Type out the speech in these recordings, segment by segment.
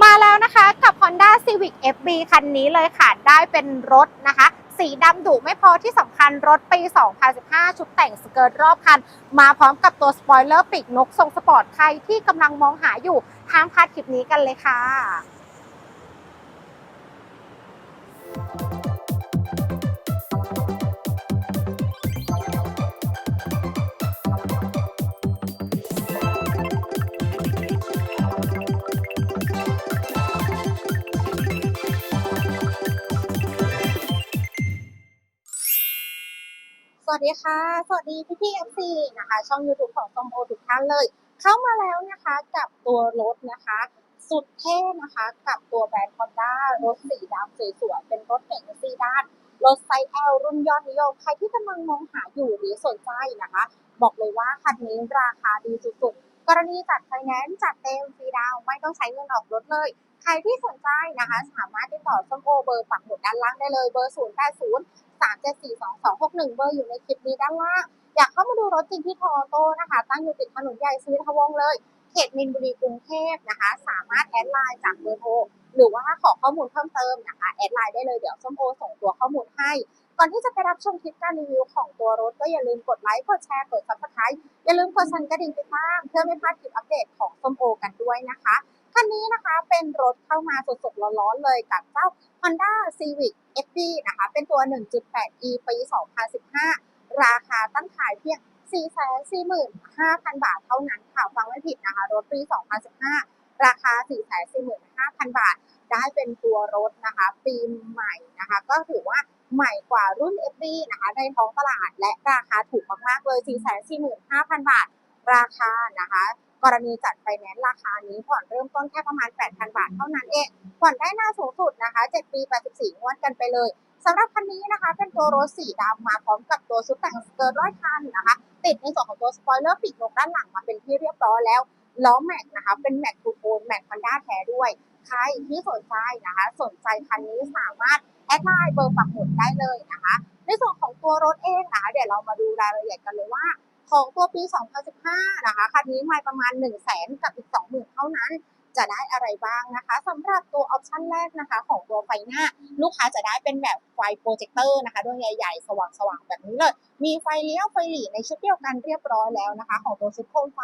มาแล้วนะคะกับ Honda Civic FB คันนี้เลยค่ะ ได้เป็นรถนะคะ สีดำดุไม่พอที่สำคัญรถปี 2015 ชุดแต่งสเกิร์ตรอบคัน มาพร้อมกับตัวสปอยเลอร์ปีกนกทรงสปอร์ตใครที่กำลังมองหาอยู่ห้ามพลาดคลิปนี้กันเลยค่ะ วัสดีค่ะ สวัสดีพี่พี่เอฟซีนะคะ ช่อง YouTube ของซอมโอทุกท่านเลย เข้ามาแล้วนะคะกับตัวรถนะคะ สุดเท่นะคะ กับตัวแบรนด์คอนด้ารถสีดำสวยๆ เป็นรถเก๋งซีดานรถไซส์ L รุ่นยอดนิยม ใครที่กำลังมองหาอยู่หรือสนใจนะคะ บอกเลยว่าคันนี้ราคาดีสุดๆ กรณีจัดไฟแนนซ์จัดเต็มฟรีดาวไม่ต้องใช้เงินออกรถเลย ใครที่สนใจนะคะ สามารถติดต่อส้มโอเบอร์ปักหมุดด้านล่างได้เลยเบอร์ 0 8 0 3 7 4 2 2 6 1 เบอร์อยู่ในคลิปนี้ด้านล่าง อยากเข้ามาดูรถจริงที่ทอโต้นะคะ ตั้งอยู่ติดถนนใหญ่สวิทวงศ์เลย เขตมินบุรีกรุงเทพนะคะ สามารถแอดไลน์จากเบอร์โทรหรือว่าขอข้อมูลเพิ่มเติมนะคะแอดไลน์ได้เลยเดี๋ยวส้มโอส่งตัวข้อมูลให้ ก่อนที่จะไปรับชมคลิปการรีวิวของตัวรถก็อย่าลืมกดไลค์ กดแชร์ กด subscribe อย่าลืมกดสั่นกระดิ่งติดตามเพื่อไม่พลาดคลิปอัปเดตของส้มโอกันด้วยนะคะ คันนี้นะคะเป็นรถเข้ามาสดๆร้อนๆเลยกับเจ้า Honda Civic FD นะคะ เป็นตัว 1.8e ปี 2015 ราคาตั้งขายเพียง 445,000 บาทเท่านั้นค่ะ ฟังไม่ผิดนะคะ รถปี 2015 ราคา 445,000 บาท ได้เป็นตัวรถนะคะปีใหม่นะคะ ก็ถือว่าใหม่กว่ารุ่น FD นะคะในท้องตลาดและราคาถูกมากๆเลย 445,000 บาท ราคานะคะ กรณีจัดไฟแนนซ์ราคานี้ผ่อนเริ่มต้นแค่ประมาณ 8,000 บาทเท่านั้นเอง ผ่อนได้หน้าสูงสุดนะคะ 7 ปี 84 งวดกันไปเลยสำหรับคันนี้นะคะ เป็นตัวรถสีดำมาพร้อมกับตัวชุดแต่งสเกิร์ตร้อยคันนะคะ ติดในส่วนของตัวสปอยเลอร์ปีกนกด้านหลังมาเป็นที่เรียบร้อยแล้ว ล้อแม็กนะคะ เป็นแม็กทูโทนแม็กฮอนด้าแท้ด้วย ใครที่สนใจนะคะ สนใจคันนี้สามารถแอดไลน์เบอร์ปักหมุดได้เลยนะคะ ในส่วนของตัวรถเองนะคะเดี๋ยวเรามาดูรายละเอียดกันเลยว่า ของตัวปี 2015 นะคะ คันนี้มาประมาณ 1 0 0 0 0แสนกับอีก 20,000 เท่านั้น จะได้อะไรบ้างนะคะสำหรับตัวออปชันแรกนะคะ ของตัวไฟหน้า ลูกค้าจะได้เป็นแบบไฟโปรเจคเตอร์นะคะดวงใหญ่ๆ สว่างๆ แบบนี้เลย มีไฟเลี้ยวไฟหลีในชุดเดียวกันเรียบร้อยแล้วนะคะ ของตัวชุดโคมไฟ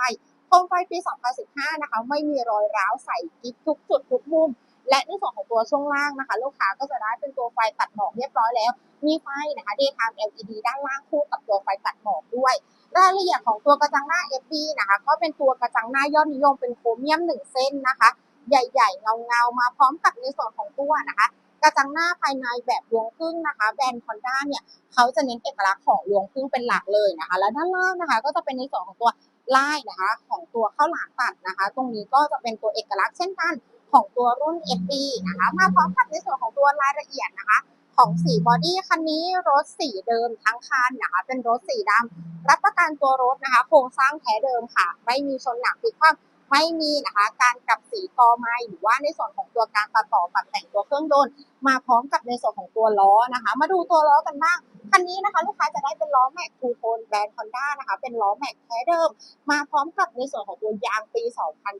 โคมไฟปี 2015 นะคะ ไม่มีรอยร้าวใส่กิ๊บทุกจุดทุกมุม และในส่วนของตัวช่วงล่างนะคะ ลูกค้าก็จะได้เป็นตัวไฟตัดหมอกเรียบร้อยแล้ว มีไฟนะคะ daytime LED ด้านล่างคู่กับตัวไฟตัดหมอกด้วย รายละเอียดของตัวกระจังหน้า FB นะคะ ก็เป็นตัวกระจังหน้ายอดนิยมเป็นโครเมียมหนึ่งเส้นนะคะ ใหญ่ๆ เงาๆ มาพร้อมกับในส่วนของตัวนะคะกระจังหน้าภายในแบบรวงครึ่งนะคะ แบรนด์ Honda เนี่ยเขาจะเน้นเอกลักษณ์ของรวงครึ่งเป็นหลักเลยนะคะ และด้านล่างนะคะ ก็จะเป็นในส่วนของตัว ลายนะคะของตัวข้าวหลามตัดนะคะ ตรงนี้ก็จะเป็นตัวเอกลักษณ์เช่นกันของตัวรุ่น FB นะคะ มาพร้อมกับในส่วนของตัวรายละเอียดนะคะ ของสีบอดี้คันนี้รถสีเดิมทั้งคันนะคะ เป็นรถสีดำรับประกันตัวรถนะคะ โครงสร้างแท้เดิมค่ะ ไม่มีชนหนักพลิกคว่ำไม่มีนะคะ การกลับสีกอไม้หรือว่าในส่วนของตัวการตัดต่อปรับแต่งตัวเครื่องยนต์มาพร้อมกับในส่วนของตัวล้อนะคะ มาดูตัวล้อกันบ้าง คันนี้นะคะลูกค้าจะได้เป็นล้อแม็กทูโทนแบรนด์ Honda นะคะ เป็นล้อแม็กแท้เดิม มาพร้อมกับในส่วนของตัวยางปี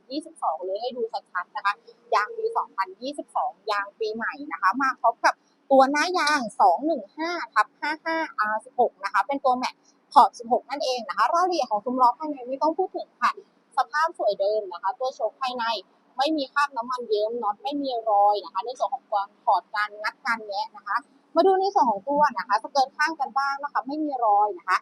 2022 เลยให้ดูชัดๆนะคะ ยางปี 2022 ยางปีใหม่นะคะ มาพร้อมกับตัวหน้ายาง 215ทับ55 R16 นะคะ เป็นตัวแม็กขอบ 16 นั่นเองนะคะรายละเอียดของซุ้มล้อภายในไม่ต้องพูดถึงค่ะ สภาพสวยเดิมนะคะ ตัวโชคภายใน ไม่มีคราบน้ำมันเยิ้มน็อตไม่มีรอยนะคะ ในส่วนของการถอดการงัดการแงะนะคะ มาดูในส่วนของตัวนะคะสเกิร์ตข้างกันบ้างนะคะ ไม่มีรอยนะคะ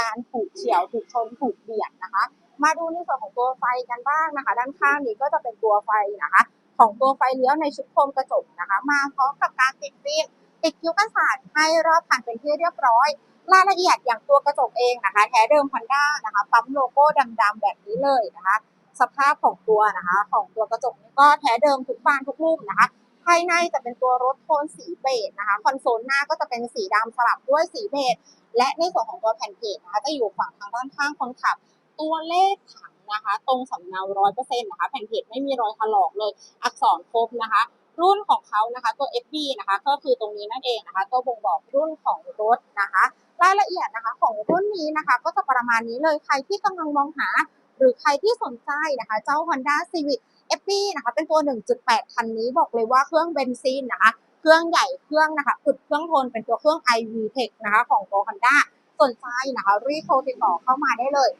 การถูกเฉียวถูกชนถูกเบียดนะคะ มาดูในส่วนของตัวไฟกันบ้างนะคะ ด้านข้างนี้ก็จะเป็นตัวไฟนะคะ ของตัวไฟเลี้ยวในชุดโคมกระจกนะคะ มาพร้อมกับการติดฟิล์มติดคิ้วกันศาสตร์ให้รอบคันเป็นที่เรียบร้อยรายละเอียดอย่างตัวกระจกเองนะคะ แท้เดิม Honda นะคะ ปั๊มโลโก้ดำๆแบบนี้เลยนะคะ สภาพของตัวนะคะ ของตัวกระจกนี่ก็แท้เดิมทุกบานทุกรูปนะคะ ภายในจะเป็นตัวรถโทนสีเบจนะคะคอนโซลหน้าก็จะเป็นสีดำสลับด้วยสีเบจและในส่วนของตัวแผ่นเพจนะคะจะอยู่ฝั่งทางด้านข้างคนขับ ตัวเลขถังนะคะ ตรงสำเนาร้อยเปอร์เซ็นต์นะคะ แผ่นเพจไม่มีรอยถลอกเลย อักษรครบนะคะรุ่นของเขานะคะตัว FB นะคะก็คือตรงนี้นั่นเองนะคะ ตัวบ่งบอกรุ่นของรถนะคะ รายละเอียดนะคะของรุ่นนี้นะคะ ก็จะประมาณนี้เลยใครที่กำลังมองหา หรือใครที่สนใจนะคะ เจ้า Honda Civic FB นะคะเป็นตัว 1.8 คันนี้บอกเลยว่าเครื่องเบนซินนะคะ เครื่องใหญ่เครื่องนะคะอึดเครื่องทนเป็นตัวเครื่อง iV Tech นะคะของตัว Honda สนใจนะคะรีบโทรติดต่อเข้ามาได้เลย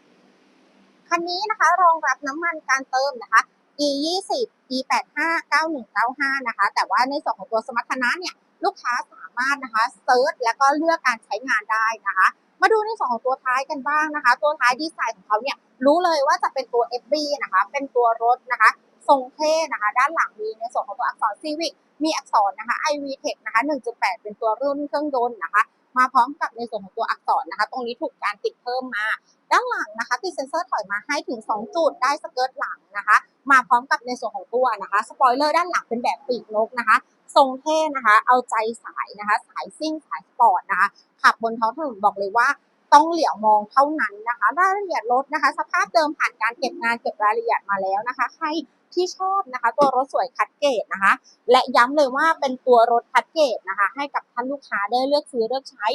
คันนี้นะคะรองรับน้ำมันการเติมนะคะ e 2 0 e 8 5 9 1 9 5นะคะ แต่ว่าในส่วนของตัวสมรรถนะเนี่ย ลูกค้าสามารถนะคะเซิร์ชแล้วก็เลือกการใช้งานได้นะคะ มาดูในส่วนของตัวท้ายกันบ้างนะคะ ตัวท้ายดีไซน์ของเขาเนี่ยรู้เลยว่าจะเป็นตัว FB นะคะ เป็นตัวรถนะคะ ทรงเท่นะคะ ด้านหลังมีในส่วนของตัวอักษร Civic มีอักษรนะคะ iV Tech นะคะ 1.8 เป็นตัวรุ่นเครื่องยนต์นะคะ มาพร้อมกับในส่วนของตัวอักษรนะคะ ตรงนี้ถูกการติดเพิ่มมา ด้านหลังนะคะติดเซ็นเซอร์ถอยมาให้ถึง 2 จุดได้สเกิร์ตหลังนะคะ มาพร้อมกับในส่วนของตัวนะคะ สปอยเลอร์ด้านหลังเป็นแบบปีกนกนะคะ ทรงเท่นะคะ เอาใจสายนะคะ สายซิ่งสายสปอร์ตนะคะ ขับบนท้องถนนบอกเลยว่าต้องเหลียวมองเท่านั้นนะคะ รายละเอียดรถนะคะ สภาพเดิมผ่านการเก็บงานเก็บรายละเอียดมาแล้วนะคะ ใคร ที่ชอบนะคะ ตัวรถสวยคัดเกรดนะคะ และย้ำเลยว่าเป็นตัวรถคัดเกรดนะคะ ให้กับท่านลูกค้าได้เลือกซื้อเลือกใช้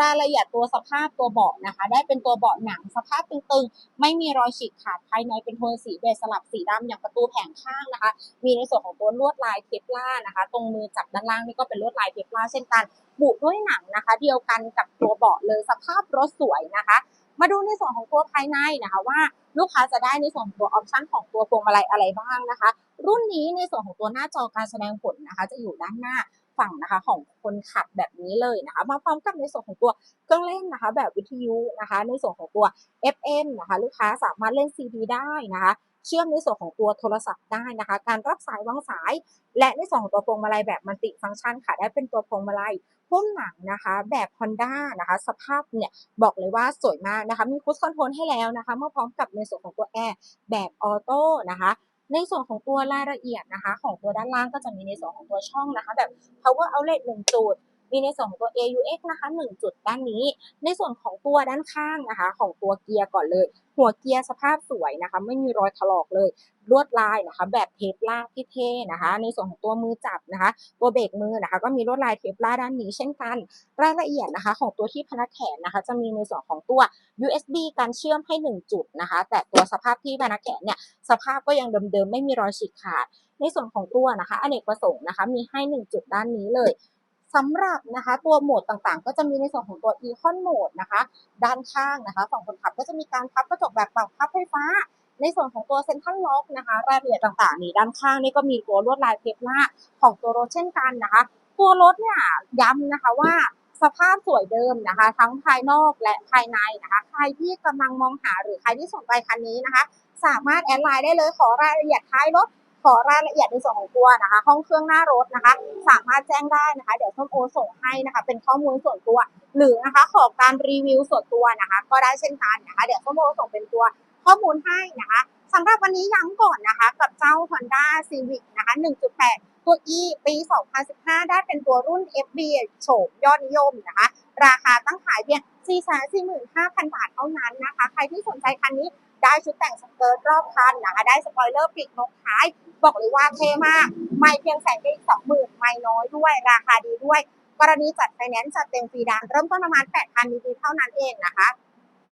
รายละเอียดตัวสภาพตัวเบาะนะคะ ได้เป็นตัวเบาะหนังสภาพตึงๆ ไม่มีรอยฉีกขาดภายในเป็นโทนสีเบจสลับสีดำอย่างประตูแผงข้างนะคะ มีในส่วนของตัวลวดลายเทปล่านะคะ ตรงมือจับด้านล่างนี่ก็เป็นลวดลายเทปล่าเช่นกัน บุด้วยหนังนะคะ เดียวกันกับตัวเบาะเลยสภาพรถสวยนะคะ มาดูในส่วนของตัวภายในนะคะว่าลูกค้าจะได้ในส่วนของตัวออปชันของตัวพวงมาลัยอะไรบ้างนะคะ รุ่นนี้ในส่วนของตัวหน้าจอการแสดงผลนะคะ จะอยู่ด้านหน้าฝั่งนะคะของคนขับแบบนี้เลยนะคะมาพร้อมกับในส่วนของตัวเครื่องเล่นนะคะ แบบวิทยุนะคะ ในส่วนของตัว FM นะคะ ลูกค้าสามารถเล่นซีดีได้นะคะ เชื่อมในส่วนของตัวโทรศัพท์ได้นะคะ การรับสายวางสาย และในส่วนของตัวพวงมาลัยแบบมัลติฟังก์ชันค่ะได้เป็นตัวพวงมาลัยพุ่มหนังนะคะแบบ Honda นะคะ สภาพเนี่ยบอกเลยว่าสวยมากนะคะมีคู i คอนโทรลให้แล้วนะคะเมาพร้อมกับในส่วนของตัวแอร์แบบออโต้นะคะในส่วนของตัวรายละเอียดนะคะ ของตัวด้านล่างก็จะมีในส่วนของตัวช่องนะคะ แบบ power outlet 1จุด มีในส่วนของตัว AUX นะคะ1จุดด้านนี้ ในส่วนของตัวด้านข้างนะคะ ของตัวเกียร์ก่อนเลย หัวเกียร์สภาพสวยนะคะ ไม่มีรอยถลอกเลยลวดลายนะคะ แบบเทปล่าที่เท่นะคะ ในส่วนของตัวมือจับนะคะ ตัวเบรกมือนะคะ ก็มีลวดลายเทปล่าด้านนี้เช่นกัน รายละเอียดนะคะ ของตัวที่พนักแขนนะคะ จะมีในส่วนของตัว USB การเชื่อมให้ 1 จุดนะคะ แต่ตัวสภาพที่พนักแขนเนี่ยสภาพก็ยังเดิมๆไม่มีรอยฉีกขาด ในส่วนของตัวนะคะอเนกประสงค์นะคะ มีให้ 1 จุดด้านนี้เลย สำหรับนะคะตัวโหมดต่างๆ ก็จะมีในส่วนของตัว Econ Mode นะคะ ด้านข้างนะคะ ฝั่งคนขับก็จะมีการพับกระจกแบบปรับพับไฟฟ้า ในส่วนของตัว Central Lock นะคะรายละเอียดต่างๆนี่ด้านข้างนี่ก็มีตัวลวดลายเพปล่าของตัวรถเช่นกันนะคะ ตัวรถเนี่ยย้ำนะคะว่าสภาพสวยเดิมนะคะ ทั้งภายนอกและภายในนะคะ ใครที่กำลังมองหาหรือใครที่สนใจคันนี้นะคะ สามารถแอดไลน์ได้เลยขอรายละเอียดท้ายรถ ขอรายละเอียดในส่วนของตัวนะคะ ห้องเครื่องหน้ารถนะคะ สามารถแจ้งได้นะคะ เดี๋ยวส้มโอส่งให้นะคะ เป็นข้อมูลส่วนตัว หรือนะคะขอการรีวิวส่วนตัวนะคะ ก็ได้เช่นกันนะคะ เดี๋ยวส้มโอส่งเป็นตัวข้อมูลให้นะคะสำหรับวันนี้ย้ำก่อนนะคะ กับเจ้า Honda Civic นะคะ 1.8 ตัว E ปี 2015 ได้เป็นตัวรุ่น FB โฉมยอดนิยมนะคะ ราคาตั้งขายเพียง 445,000 บาทเท่านั้นนะคะ ใครที่สนใจคันนี้ได้ชุดแต่งสเกิร์ตรอบคันนะคะได้สปอยเลอร์ปีกนกท้าย บอกเลยว่าเท่มาก ไม่เพียงแสนเดียวอีกสองหมื่นไม่น้อยด้วย ราคาดีด้วย กรณีจัดไฟแนนซ์จัดเต็มฟรีดานเริ่มต้นประมาณ 8,000นิดๆเท่านั้นเองนะคะ